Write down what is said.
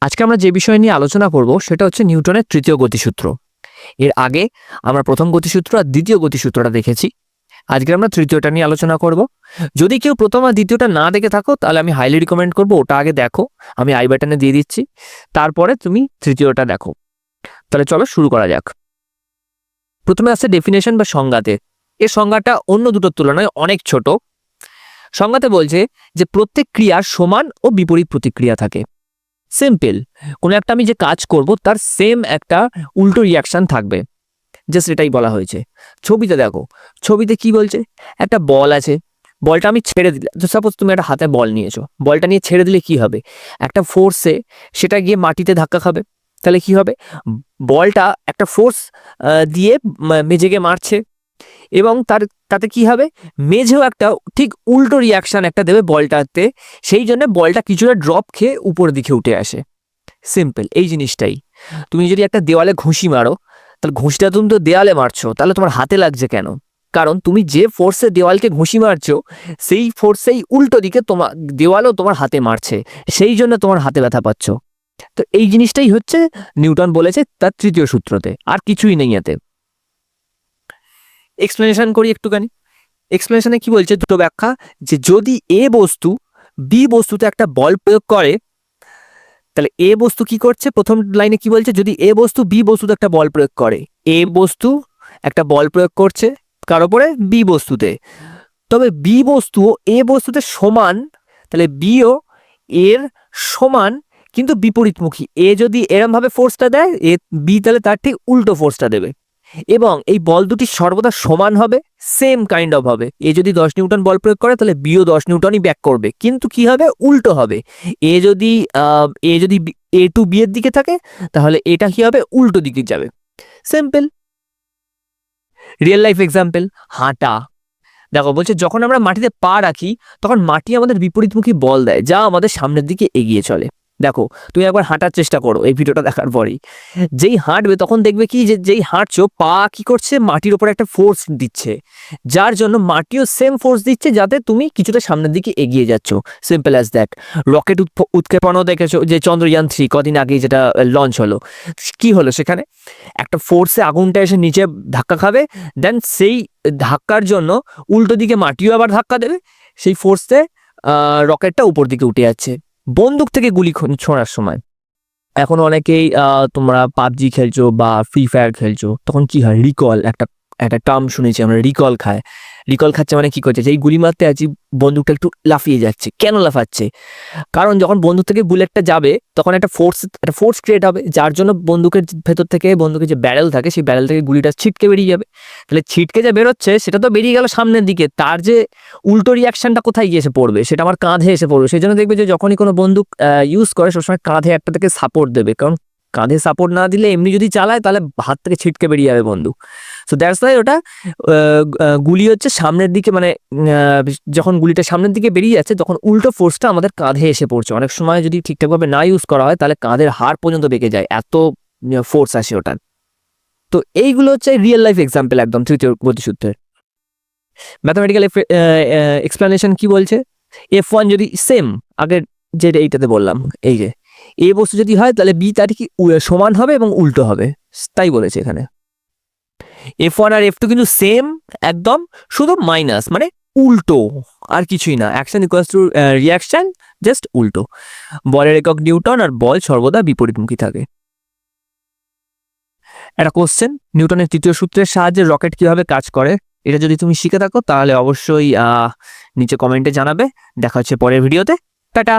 আজকে আমরা যে বিষয় নিয়ে আলোচনা করব সেটা হচ্ছে নিউটনের তৃতীয় গতিসূত্র। এর আগে আমরা প্রথম গতিসূত্র আর দ্বিতীয় গতিসূত্রটা দেখেছি। আজকে আমরা তৃতীয়টা নিয়ে আলোচনা করব। যদি কেউ প্রথম আর দ্বিতীয়টা না দেখে থাকো, তাহলে আমি হাইলি রিকমেন্ড করব ওটা আগে দেখো। আমি আই বাটনে দিয়ে দিচ্ছি। তারপরে তুমি তৃতীয়টা দেখো। তাহলে চলো শুরু করা যাক। প্রথমে আসছে ডেফিনেশন বা সংজ্ঞাতে। এর সংজ্ঞাটা অন্য দুটোর তুলনায় অনেক ছোট। সংজ্ঞাতে বলছে যে প্রত্যেক ক্রিয়ার সমান ও বিপরীত প্রতিক্রিয়া থাকে। সিম্পল। কোনো একটা আমি যে কাজ করব, তার সেম একটা উল্টো রিয়াকশন থাকবে জাস্ট এটাই বলা হয়েছে। ছবিতে দেখো, ছবিতে কি বলছে? একটা বল আছে, বলটা আমি ছেড়ে দিলে সাপোজ তুমি একটা হাতে বল নিয়েছো, বলটা নিয়ে ছেড়ে দিলে কি হবে? একটা ফোর্সে সেটা গিয়ে মাটিতে ধাক্কা খাবে, তাহলে কি হবে? বলটা একটা ফোর্স দিয়ে মা- মেঝেকে মারছে এবং তার, তাতে কি হবে? মেঝেও একটা ঠিক উল্টো রিয়াকশন একটা দেবে বলটাতে। সেই জন্য বলটা কিছুটা ড্রপ খেয়ে উপরের দিকে উঠে আসে। সিম্পল এই জিনিসটাই। তুমি যদি একটা দেওয়ালে ঘুষি মারো, তাহলে ঘুষিটা তুমি তো দেওয়ালে মারছো, তাহলে তোমার হাতে লাগছে কেন? কারণ তুমি যে ফোর্সে দেওয়ালকে ঘুষি মারছো, সেই ফোর্সেই উল্টো দিকে তোমার দেওয়ালও তোমার হাতে মারছে। সেই জন্য তোমার হাতে ব্যথা পাচ্ছ। তো এই জিনিসটাই হচ্ছে নিউটন বলেছে তার তৃতীয় সূত্রতে, আর কিছুই নেই এতে। এক্সপ্লেনেশন করি একটুখানি। এক্সপ্লেনেশনে কি বলছে দুটো ব্যাখ্যা? যে যদি এ বস্তু বি বস্তুতে একটা বল প্রয়োগ করে, তাহলে এ বস্তু কি করছে? প্রথম লাইনে কি বলছে? যদি এ বস্তু বি বস্তুতে একটা বল প্রয়োগ করে, এ বস্তু একটা বল প্রয়োগ করছে কার ওপরে? বি বস্তুতে। তবে বি বস্তু এ বস্তুতে সমান, তাহলে বিও এর সমান, কিন্তু বিপরীতমুখী। এ যদি এরমভাবে ফোর্সটা দেয়, এ বি তাহলে তার ঠিক উল্টো ফোর্সটা দেবে। এবং এই বল দুটি সর্বদা সমান হবে সেম কাইন্ড অফ হবে। এ যদি দশ নিউটন বল প্রয়োগ করে, তাহলে বিও দশ নিউটনই ব্যাক করবে। কিন্তু কি হবে? উল্টো হবে। এ যদি এ যদি এ টু বি এর দিকে থাকে, তাহলে এটা কি হবে? উল্টো দিকে যাবে। সিম্পল রিয়েল লাইফ এক্সাম্পল হাঁটা। দেখো, বলছে যখন আমরা মাটিতে পা রাখি, তখন মাটি আমাদের বিপরীতমুখী বল দেয়, যা আমাদের সামনের দিকে এগিয়ে চলে। তুমি একবার হাঁটার চেষ্টা করো এই ভিডিওটা দেখার পরেই। যেই হাঁটবে তখন দেখবে কি যে, যেই হাঁটছো পা কি করছে? মাটির উপর একটা ফোর্স দিচ্ছে। যার জন্য মাটিও সেম ফোর্স দিচ্ছে যাতে তুমি কিছুটা সামনের দিকে এগিয়ে যাচ্ছ। সিম্পল অ্যাজ দ্যাট রকেট উৎক্ষেপণও দেখেছ যে চন্দ্রযান থ্রি কদিন আগে যেটা লঞ্চ হলো। কি হলো সেখানে? একটা ফোর্সে আগুনটা এসে নিচে ধাক্কা খাবে দেন সেই ধাক্কার জন্য উল্টো দিকে মাটিও আবার ধাক্কা দেবে, সেই ফোর্সে রকেটটা উপর দিকে উঠে যাচ্ছে। বন্দুক থেকে গুলি ছোঁড়ার সময়। এখন অনেকেই তোমরা পাবজি খেলছো বা ফ্রি ফায়ার খেলছো, তখন কি হয়? রিকল একটা একটা টার্ম শুনেছি, আমরা রিকল খায়। রিকল খাচ্ছে মানে কি করছে? যেই গুলি মারতে আছি, বন্দুকটা একটু লাফিয়ে যাচ্ছে। কেন লাফাচ্ছে? কারণ যখন বন্দুক থেকে বুলেটটা যাবে, তখন একটা ফোর্স একটা ফোর্স ক্রিয়েট হবে, যার জন্য বন্দুকের ভেতর থেকে, বন্দুকের যে ব্যারেল থাকে, সেই ব্যারেল থেকে গুলিটা ছিটকে বেরিয়ে যাবে। তাহলে ছিটকে যা বেরোচ্ছে, সেটা তো বেরিয়ে গেল সামনের দিকে। তার যে উল্টো রিয়াকশনটা কোথায় গিয়ে এসে পড়বে? সেটা আমার কাঁধে এসে পড়বে। সেই জন্য দেখবে যে যখনই কোনো বন্দুক ইউজ করে, সবসময় কাঁধে একটা থেকে সাপোর্ট দেবে। কারণ কাঁধে সাপোর্ট না দিলে এমনি যদি চালায়, তাহলে হাত থেকে ছিটকে বেরিয়ে যাবে বন্দুক। সো দ্যাটস ওয়াই ওটা গুলি হচ্ছে সামনের দিকে মানে যখন গুলিটা সামনের দিকে বেরিয়ে যাচ্ছে তখন উল্টো ফোর্সটা আমাদের কাঁধে এসে পড়ছে। অনেক সময় যদি ঠিকঠাকভাবে না ইউজ করা হয় তাহলে কাঁধের হাড় পর্যন্ত বেঁকে যায়। এত ফোর্স আসে ওটার। তো এইগুলো হচ্ছে রিয়েল লাইফ এক্সাম্পল একদম তৃতীয় গতিসূত্রের ম্যাথামেটিক্যাল এক্সপ্লেনেশন কি বলছে? এফ ওয়ান যদি সেম আগের যে এইটাতে বললাম, এই যে। এ বস্তু যদি হয় তাহলে বি তার কি সমান হবে এবং উল্টো হবে। তাই বলেছে এখানে। এফ ওয়ান আর এফ টু কিন্তু সেম একদম, শুধু মাইনাস মানে উল্টো, আর কিছুই না। Action equals to reaction just উল্টো। বলের একক নিউটন আর বল সর্বদা বিপরীতমুখী থাকে। একটা কোশ্চেন নিউটনের তৃতীয় সূত্রের সাহায্যে রকেট কীভাবে কাজ করে? এটা যদি তুমি শিখে থাকো, তাহলে অবশ্যই নিচে কমেন্টে জানাবে। দেখা হচ্ছে পরের ভিডিওতে টাটা!